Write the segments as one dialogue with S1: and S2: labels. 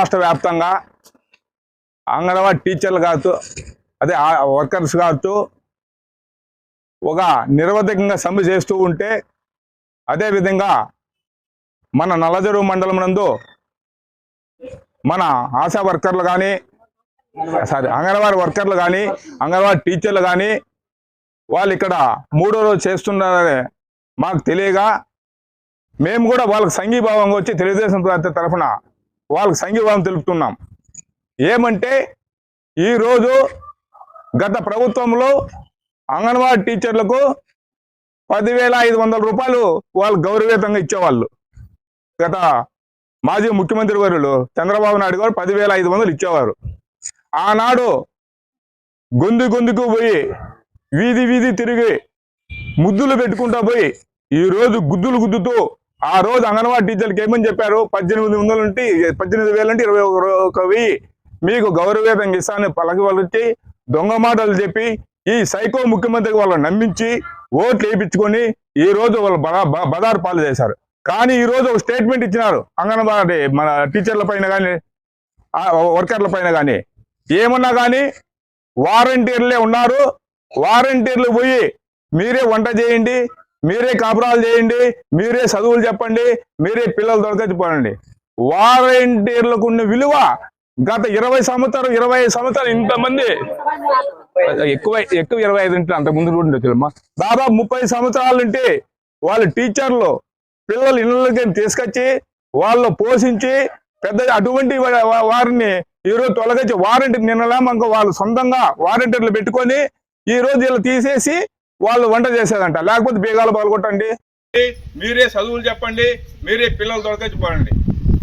S1: రాష్ట్ర వ్యాప్తంగా అంగన్వాడీ టీచర్లు కావచ్చు అదే వర్కర్స్ కావచ్చు ఒక నిరవధికంగా సమ్మె చేస్తూ ఉంటే అదేవిధంగా మన నల్లజరువు మండలం నందు మన ఆశా వర్కర్లు కానీ సారీ అంగన్వాడీ వర్కర్లు కానీ అంగన్వాడీ టీచర్లు కానీ వాళ్ళు ఇక్కడ మూడో రోజు చేస్తున్నారని మాకు తెలియగా మేము కూడా వాళ్ళకి సంఘీభావంగా వచ్చి తెలుగుదేశం పార్టీ తరఫున వాళ్ళకి సంఘీభావం తెలుపుతున్నాం. ఏమంటే ఈరోజు గత ప్రభుత్వంలో అంగన్వాడీ టీచర్లకు పదివేల ఐదు వందల రూపాయలు వాళ్ళు గౌరవేతంగా ఇచ్చేవాళ్ళు. గత మాజీ ముఖ్యమంత్రి వర్యులు చంద్రబాబు నాయుడు గారు పదివేల ఐదు వందలు ఇచ్చేవారు. ఆనాడు గొంతు గొంతుకు పోయి వీధి వీధి తిరిగి ముద్దులు పెట్టుకుంటా పోయి ఈరోజు గుద్దులు గుద్దుతూ ఆ రోజు అంగన్వాడీ టీచర్కి ఏమని చెప్పారు? పద్దెనిమిది వందల నుండి పద్దెనిమిది వేల నుండి ఇరవై ఒక వెయ్యి మీకు గౌరవేతంగా ఇస్తానని పలకి వాళ్ళకి దొంగ మాటలు చెప్పి ఈ సైకో ముఖ్యమంత్రికి వాళ్ళని నమ్మించి ఓట్లు వేయించుకొని ఈ రోజు వాళ్ళు బ- బదారు పాలు చేశారు. కానీ ఈ రోజు ఒక స్టేట్మెంట్ ఇచ్చినారు అంగన్వాడీ మన టీచర్ల పైన కానీ వర్కర్ల పైన కానీ. ఏమన్నా కానీ వారంటీర్లే ఉన్నారు. వారంటీర్లు పోయి మీరే వంట చేయండి. మీరే కాపురాలు చేయండి మీరే చదువులు చెప్పండి మీరే పిల్లలు దొరకచ్చిపోనండి వారంటీర్లకు ఉన్న విలువ గత ఇరవై సంవత్సరం ఇరవై ఐదు సంవత్సరాలు ఇంతమంది. ఎక్కువ ఎక్కువ ఇరవై ఐదు ఉంటే అంత ముందు కూడా దాదాపు ముప్పై సంవత్సరాలు ఉంటే వాళ్ళ టీచర్లు పిల్లలు ఇళ్ళకి తీసుకొచ్చి వాళ్ళు పోషించి పెద్ద అటువంటి వారిని ఈ రోజు తొలగించి వారంటీ నిన్నలేమక వాళ్ళు సొంతంగా వారంటీర్లు పెట్టుకొని ఈ రోజు వీళ్ళు తీసేసి వాళ్ళు వంట చేసేదంట. లేకపోతే బీగాలు పాల్గొట్టండి మీరే చదువులు చెప్పండి మీరే పిల్లలు దొరకచ్చిపోండి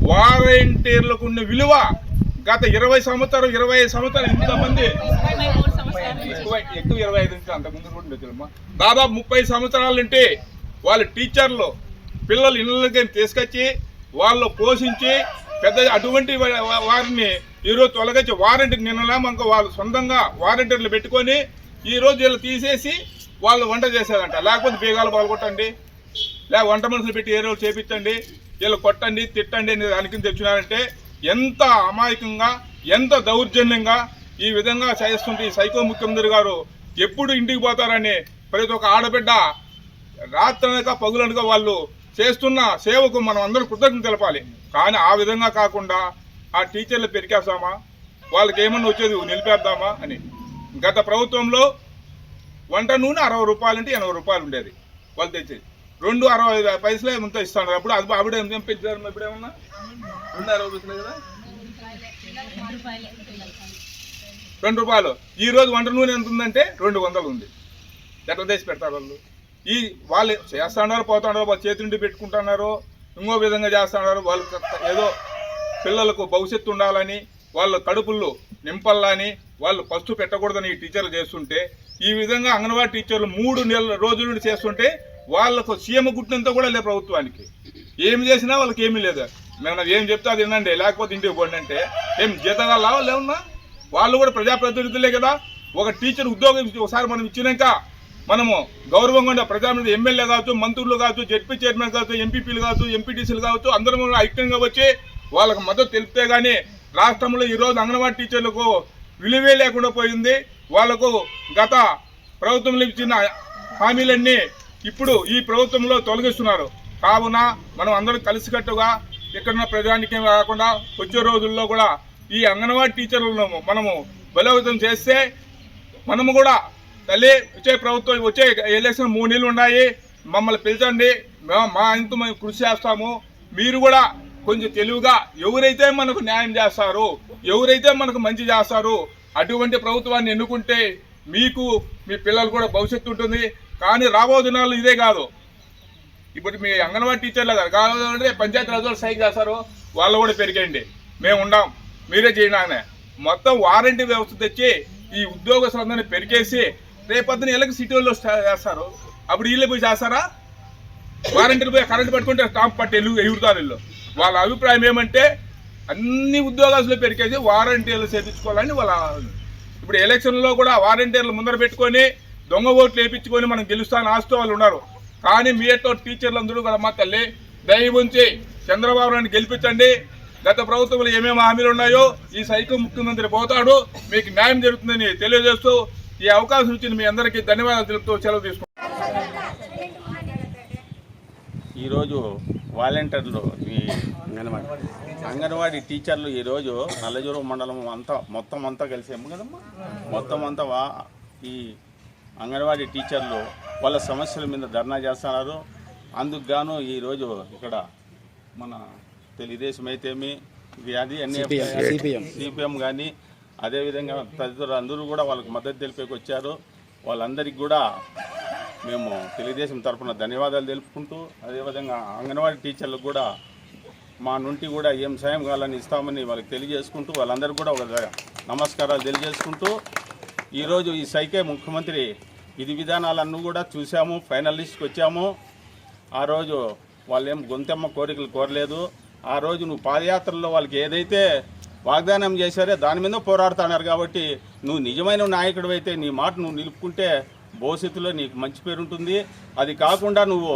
S1: వారంటీర్లకు ఉన్న విలువ గత ఇరవై సంవత్సరం ఇరవై ఐదు సంవత్సరాలు ఇంతమంది. ఎక్కువ ఎక్కువ ఇరవై ఐదు నుంచి అంతకుముందు కూడా ఉండొచ్చులమ్మా దాదాపు ముప్పై సంవత్సరాల నుండి వాళ్ళ టీచర్లు పిల్లలు ఇళ్ళకి తీసుకొచ్చి వాళ్ళు పోషించి పెద్ద అటువంటి వారిని ఈరోజు తొలగించి వారంటీ నిన్నలేమక వాళ్ళు సొంతంగా వారంటీర్లు పెట్టుకొని ఈ రోజు వీళ్ళు తీసేసి వాళ్ళు వంట చేసేదంట. లేకపోతే బీగాలు పాల్గొట్టండి. లేక వంట మనుషులు పెట్టి ఏ రోజు చేపించండి. వీళ్ళు కొట్టండి తిట్టండి అని దానికి తెచ్చినారంటే ఎంత అమాయకంగా ఎంత దౌర్జన్యంగా ఈ విధంగా చేస్తుంటే ఈ సైకో ముఖ్యమంత్రి గారు ఎప్పుడు ఇంటికి పోతారని ప్రతి ఒక్క ఆడబిడ్డ రాత్రనక పగులనక వాళ్ళు చేస్తున్న సేవకు మనం అందరూ కృతజ్ఞత తెలపాలి. కానీ ఆ విధంగా కాకుండా ఆ టీచర్లు పెరికేస్తామా వాళ్ళకి ఏమన్నా వచ్చేది నిలిపేద్దామా అని. గత ప్రభుత్వంలో వంట నూనె అరవై రూపాయలు అంటే ఎనభై రూపాయలు ఉండేది. వాళ్ళు తెచ్చేది రెండు అరవై ఐదు పైసలే ఎంతో ఇస్తాను అప్పుడు అది ఆవిడ ఎంత పెంచారు ఇప్పుడు రెండు అరవై పైసలే కదా? రెండు రూపాయలు. ఈ రోజు వంట నూనె ఎంత ఉందంటే రెండు వందలు ఉంది. ఎట్లా తెచ్చి పెడతారు వాళ్ళు? ఈ వాళ్ళు చేస్తున్నారు పోతున్నారు వాళ్ళు చేతిండి నుండి పెట్టుకుంటున్నారు ఇంకో విధంగా చేస్తున్నారు వాళ్ళు ఏదో పిల్లలకు భవిష్యత్తు ఉండాలని వాళ్ళ కడుపుల్లో నింపల్లని వాళ్ళు ఫస్ట్ పెట్టకూడదని ఈ టీచర్లు చేస్తుంటే ఈ విధంగా అంగన్వాడీ టీచర్లు మూడు నెలల రోజుల నుండి చేస్తుంటే వాళ్ళకు సీఎం గుట్టినంత కూడా లేదు ప్రభుత్వానికి. ఏమి చేసినా వాళ్ళకి ఏమీ లేదు. మేము ఏం చెప్తే అది వినండి. లేకపోతే ఇంటికి పోండి అంటే ఏం జీతగాలు వాళ్ళు ఏమన్నా వాళ్ళు కూడా ప్రజాప్రతినిధులే కదా. ఒక టీచర్ ఉద్యోగం ఒకసారి మనం ఇచ్చినాక మనము గౌరవంగా ఉండే ప్రజాప్రతినిధి ఎమ్మెల్యే కావచ్చు మంత్రులు కావచ్చు జడ్పీ చైర్మన్ కావచ్చు ఎంపీపీలు కావచ్చు ఎంపీటీసీలు కావచ్చు అందరం కూడా ఐక్యంగా వచ్చి వాళ్ళకి మద్దతు తెలిపితే కానీ రాష్ట్రంలో ఈరోజు అంగన్వాడీ టీచర్లకు విలువే లేకుండా పోయింది. వాళ్ళకు గత ప్రభుత్వంలో ఇచ్చిన హామీలన్నీ ఇప్పుడు ఈ ప్రభుత్వంలో తొలగిస్తున్నారు. కావున మనం అందరం కలిసికట్టుగా ఇక్కడ ప్రజానికే కాకుండా వచ్చే రోజుల్లో కూడా ఈ అంగన్వాడీ టీచర్లను మనము బలోపేతం చేస్తే మనము కూడా తల్లి వచ్చే ప్రభుత్వం వచ్చే ఎలక్షన్ మూడు నెలలు ఉన్నాయి. మమ్మల్ని పిలిచండి. మేము మా ఇంత మేము కృషి చేస్తాము. మీరు కూడా కొంచెం తెలివిగా ఎవరైతే మనకు న్యాయం చేస్తారు ఎవరైతే మనకు మంచి చేస్తారు అటువంటి ప్రభుత్వాన్ని ఎన్నుకుంటే మీకు మీ పిల్లలు కూడా భవిష్యత్తు ఉంటుంది. కానీ రాబో దినాలు ఇదే కాదు. ఇప్పుడు మీ అంగన్వాడీ టీచర్లు కాదు కాదు పంచాయతీ రాజులు సైకి చేస్తారు. వాళ్ళు కూడా పెరిగండి మేము ఉండాం. మీరే చేయడానే మొత్తం వారంటీ వ్యవస్థ తెచ్చి ఈ ఉద్యోగస్తులందరినీ పెరిగేసి రేపొద్దున ఇళ్ళకి సిటీలో చేస్తారు. అప్పుడు వీళ్ళు పోయి చేస్తారా? వారంటీలు పోయి కరెంట్ పట్టుకుంటే స్టాంప్ పట్టి ఎల్లు ఎగురుతారు వీళ్ళు. వాళ్ళ అభిప్రాయం ఏమంటే అన్ని ఉద్యోగాలు పెరికేసి వారంటీర్లు చేపించుకోవాలని వాళ్ళ ఇప్పుడు ఎలక్షన్లో కూడా వారంటీర్లు ముందర పెట్టుకొని దొంగ ఓట్లు వేయించుకొని మనం గెలుస్తాను ఆస్తూ వాళ్ళు ఉన్నారు. కానీ మీతో టీచర్లు అందరూ కూడా మా తల్లి దయ ఉంచి చంద్రబాబు నాయుడు గెలిపించండి.
S2: గత ప్రభుత్వంలో ఏమేమి హామీలు ఉన్నాయో ఈ సైకిల్ ముఖ్యమంత్రి పోతాడు. మీకు న్యాయం జరుగుతుందని తెలియజేస్తూ ఈ అవకాశం ఇచ్చిన మీ అందరికీ ధన్యవాదాలు తెలుపుతూ సెలవు తీసుకుంటాను
S3: ఈరోజు వాలంటీర్లు ఈ అంగన్వాడీ. టీచర్లు ఈరోజు నల్లజూరు మండలం అంతా మొత్తం అంతా కలిసాము కదమ్మా? మొత్తం అంతా వా ఈ అంగన్వాడీ టీచర్లు వాళ్ళ సమస్యల మీద ధర్నా చేస్తున్నారు. అందుకు గాను ఈరోజు ఇక్కడ మన తెలుగుదేశం అయితేమి ఇది అది అన్ని సిపిఎం కానీ అదేవిధంగా తదితరులు అందరూ కూడా వాళ్ళకి మద్దతు తెలిపేకి వచ్చారు. వాళ్ళందరికీ కూడా మేము తెలుగుదేశం తరఫున ధన్యవాదాలు తెలుపుకుంటూ అదేవిధంగా అంగన్వాడీ టీచర్లకు కూడా మా నుండి కూడా ఏం సాయం కావాలని ఇస్తామని వాళ్ళకి తెలియజేసుకుంటూ వాళ్ళందరికీ కూడా ఒక నమస్కారాలు తెలియజేసుకుంటూ ఈరోజు ఈ సైకే ముఖ్యమంత్రి విధి విధానాలన్నీ కూడా చూసాము ఫైనల్ లిస్ట్కి వచ్చాము. ఆ రోజు వాళ్ళు ఏం గొంతెమ్మ కోరికలు కోరలేదు. ఆ రోజు నువ్వు పాదయాత్రలో వాళ్ళకి ఏదైతే వాగ్దానం చేశారో దాని మీద పోరాడుతున్నారు కాబట్టి నువ్వు నిజమైన నాయకుడు అయితే నీ మాట నువ్వు నిలుపుకుంటే భవిష్యత్తులో నీకు మంచి పేరు ఉంటుంది. అది కాకుండా నువ్వు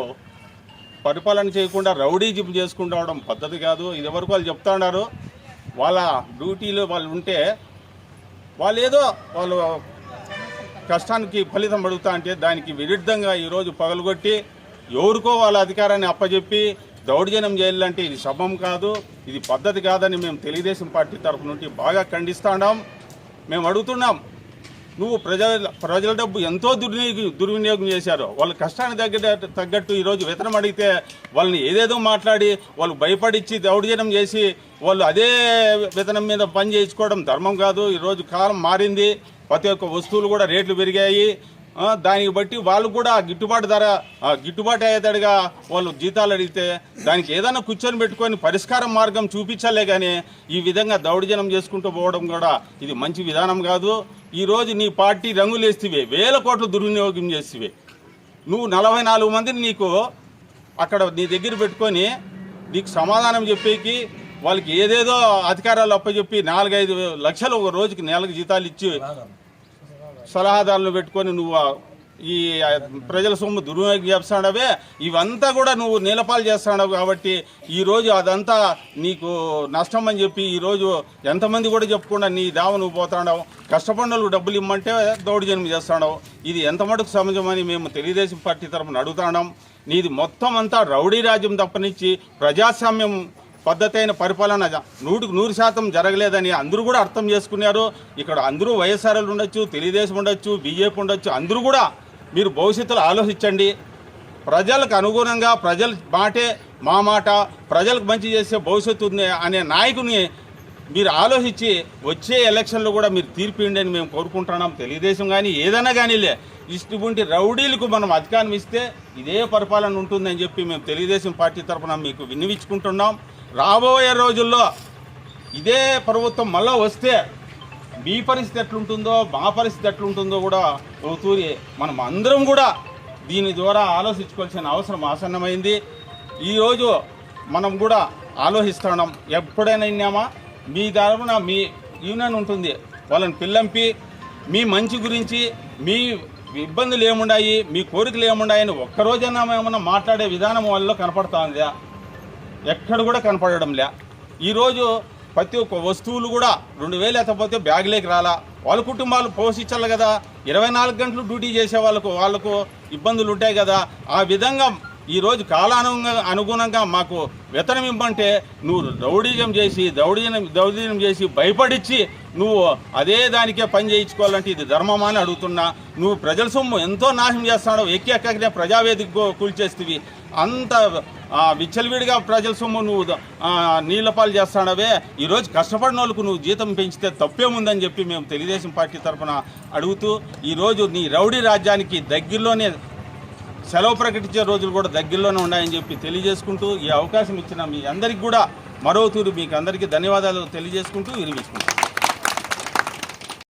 S3: పరిపాలన చేయకుండా రౌడీజిం చేసుకుంటూ అవడం పద్ధతి కాదు. ఇదివరకు వాళ్ళు చెప్తా ఉన్నారు. వాళ్ళ డ్యూటీలో వాళ్ళు ఉంటే వాళ్ళు ఏదో వాళ్ళు కష్టానికి ఫలితం పడుగుతా అంటే దానికి విరుద్ధంగా ఈరోజు పగలగొట్టి ఎవరికో వాళ్ళ అధికారాన్ని అప్పజెప్పి దౌర్జన్యం చేయాలంటే ఇది శబం కాదు ఇది పద్ధతి కాదని మేము తెలుగుదేశం పార్టీ తరఫు నుండి బాగా ఖండిస్తున్నాం మేము అడుగుతున్నాం నువ్వు ప్రజల ప్రజల డబ్బు ఎంతో దుర్వినియోగం దుర్వినియోగం చేశారు వాళ్ళ కష్టానికి తగ్గట్టు తగ్గట్టు ఈరోజు వేతనం అడిగితే వాళ్ళని ఏదేదో మాట్లాడి వాళ్ళు భయపడిచ్చి దౌర్జన్యం చేసి వాళ్ళు అదే వేతనం మీద పని చేయించుకోవడం ధర్మం కాదు. ఈరోజు కాలం మారింది. ప్రతి ఒక్క వస్తువులు కూడా రేట్లు పెరిగాయి. దానికి బట్టి వాళ్ళు కూడా గిట్టుబాటు ధర గిట్టుబాటు అయ్యేటట్టుగా వాళ్ళు జీతాలు అడిగితే దానికి ఏదైనా కూర్చొని పెట్టుకొని పరిష్కారం మార్గం చూపించాలే కానీ ఈ విధంగా దౌడిజనం చేసుకుంటూ పోవడం కూడా ఇది మంచి విధానం కాదు. ఈరోజు నీ పార్టీ రంగులు వేస్తేవే వేల కోట్లు దుర్వినియోగం చేసివే. నువ్వు నలభై నాలుగు మందిని నీకు అక్కడ నీ దగ్గర పెట్టుకొని నీకు సమాధానం చెప్పేకి వాళ్ళకి ఏదేదో అధికారాలు అప్పచెప్పి నాలుగైదు లక్షలు ఒక రోజుకి నెలకు జీతాలు ఇచ్చి సలహాదారులు పెట్టుకొని నువ్వు ఈ ప్రజల సొమ్ము దుర్వినియోగం చేస్తాడవే ఇవంతా కూడా నువ్వు నీలపాలు చేస్తున్నావు కాబట్టి ఈరోజు అదంతా నీకు నష్టం అని చెప్పి ఈరోజు ఎంతమంది కూడా చెప్పకుండా నీ దావ నువ్వు పోతాడావు కష్టపడిన డబ్బులు ఇమ్మంటే దౌర్జన్యం చేస్తాడావు ఇది ఎంత మటుకు సమాజమని మేము తెలుగుదేశం పార్టీ తరఫున అడుగుతాడాం నీది మొత్తం అంతా రౌడీ రాజ్యం తప్పనిచ్చి ప్రజాస్వామ్యం పద్ధతి అయిన పరిపాలన నూటికి నూరు శాతం జరగలేదని అందరూ కూడా అర్థం చేసుకున్నారు. ఇక్కడ అందరూ వైఎస్ఆర్ఎల్ ఉండొచ్చు తెలుగుదేశం ఉండొచ్చు బీజేపీ ఉండొచ్చు అందరూ కూడా మీరు భవిష్యత్తులో ఆలోచించండి. ప్రజలకు అనుగుణంగా ప్రజల మాటే మా మాట ప్రజలకు మంచి చేసే భవిష్యత్తు ఉంది అనే నాయకుని మీరు ఆలోచించి వచ్చే ఎలక్షన్లో కూడా మీరు తీర్పు ఇవ్వండి అని మేము కోరుకుంటున్నాం. తెలుగుదేశం కానీ ఏదైనా కానీలే ఇటువంటి రౌడీలకు మనం అధికారం ఇస్తే ఇదే పరిపాలన ఉంటుందని చెప్పి మేము తెలుగుదేశం పార్టీ తరఫున మీకు విన్నవించుకుంటున్నాం. రాబోయే రోజుల్లో ఇదే ప్రభుత్వం మళ్ళా వస్తే మీ పరిస్థితి ఎట్లుంటుందో మా పరిస్థితి ఎట్లుంటుందో కూడా ఓ మనం అందరం కూడా దీని ద్వారా ఆలోచించుకోవాల్సిన అవసరం ఆసన్నమైంది. ఈరోజు మనం కూడా ఆలోచిస్తున్నాం ఎప్పుడైనా విన్నామా? మీ తరఫున మీ యూనియన్ ఉంటుంది వాళ్ళని పిల్లంపి మీ మంచి గురించి మీ ఇబ్బందులు ఏముండాయి మీ కోరికలు ఏముండాయని ఒక్కరోజైనా ఏమన్నా మాట్లాడే విధానం వాళ్ళలో కనపడుతుందా? ఎక్కడ కూడా కనపడడం లే. ఈరోజు ప్రతి ఒక్క వస్తువులు కూడా రెండు వేలు ఎత్తపోతే బ్యాగులేకి రాలా. వాళ్ళ కుటుంబాలు పోషించాలి కదా. ఇరవై నాలుగు గంటలు డ్యూటీ చేసే వాళ్ళకు వాళ్ళకు ఇబ్బందులు ఉంటాయి కదా. ఆ విధంగా ఈరోజు కాలానుగుణంగా అనుగుణంగా మాకు వేతనం ఇవ్వమంటే నువ్వు దౌడీజం చేసి దౌడీజం దౌడీజం చేసి భయపడిచ్చి నువ్వు అదే దానికే పని చేయించుకోవాలంటే ఇది ధర్మమా అని అడుగుతున్నా. నువ్వు ప్రజల సొమ్ము ఎంతో నాశనం చేస్తున్నావు ఎక్కి ఎక్కకనే ప్రజావేదిక కూల్చేస్తేవి. అంత విచ్చలవిడిగా ప్రజల సొమ్ము నువ్వు నీళ్ళపాలు చేస్తాడవే ఈరోజు కష్టపడిన వాళ్ళకు నువ్వు జీతం పెంచితే తప్పేముందని చెప్పి మేము తెలుగుదేశం పార్టీ తరఫున అడుగుతూ ఈరోజు నీ రౌడీ రాజ్యానికి దగ్గరలోనే సెలవు ప్రకటించే రోజులు కూడా దగ్గరలోనే ఉన్నాయని చెప్పి తెలియజేసుకుంటూ ఈ అవకాశం ఇచ్చిన మీ అందరికీ కూడా మరో తూరు మీకు అందరికీ ధన్యవాదాలు తెలియజేసుకుంటూ వినిపించుకుంటాం